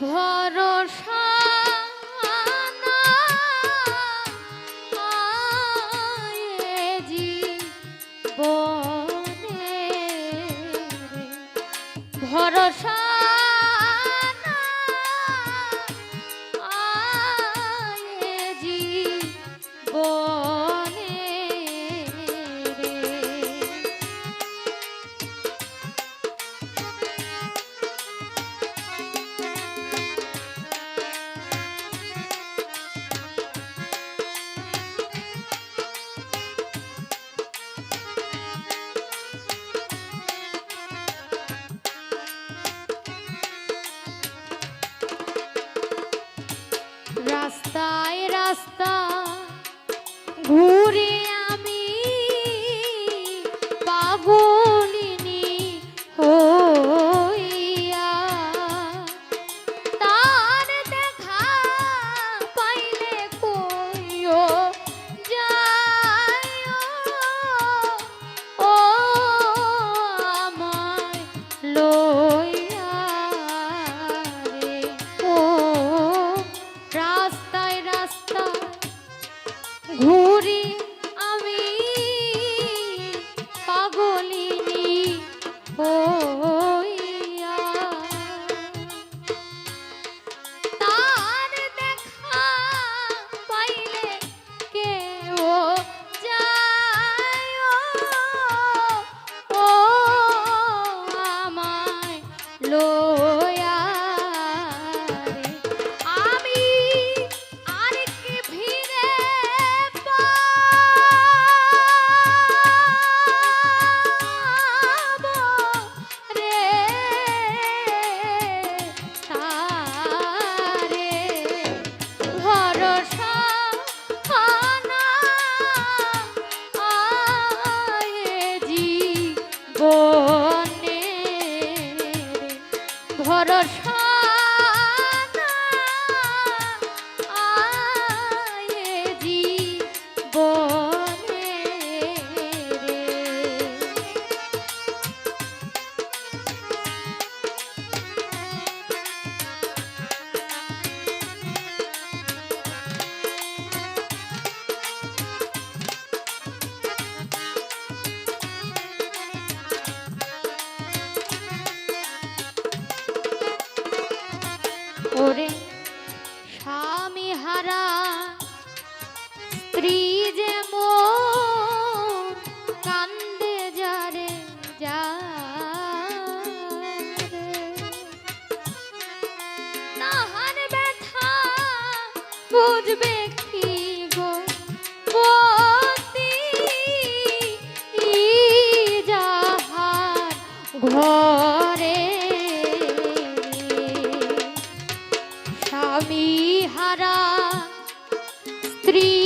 ভরসা ভরসা ধারা স্ত্রী যে মো কান্দে যারে যা তাহার ব্যথা বুঝবে Oh three.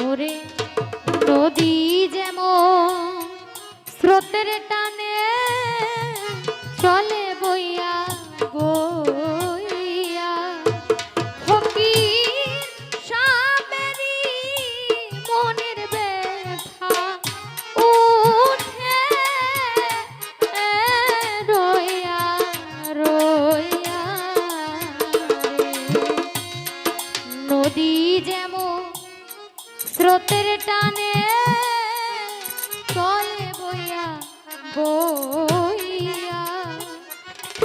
মোরে নদী যেমন স্রোতের টানে চলে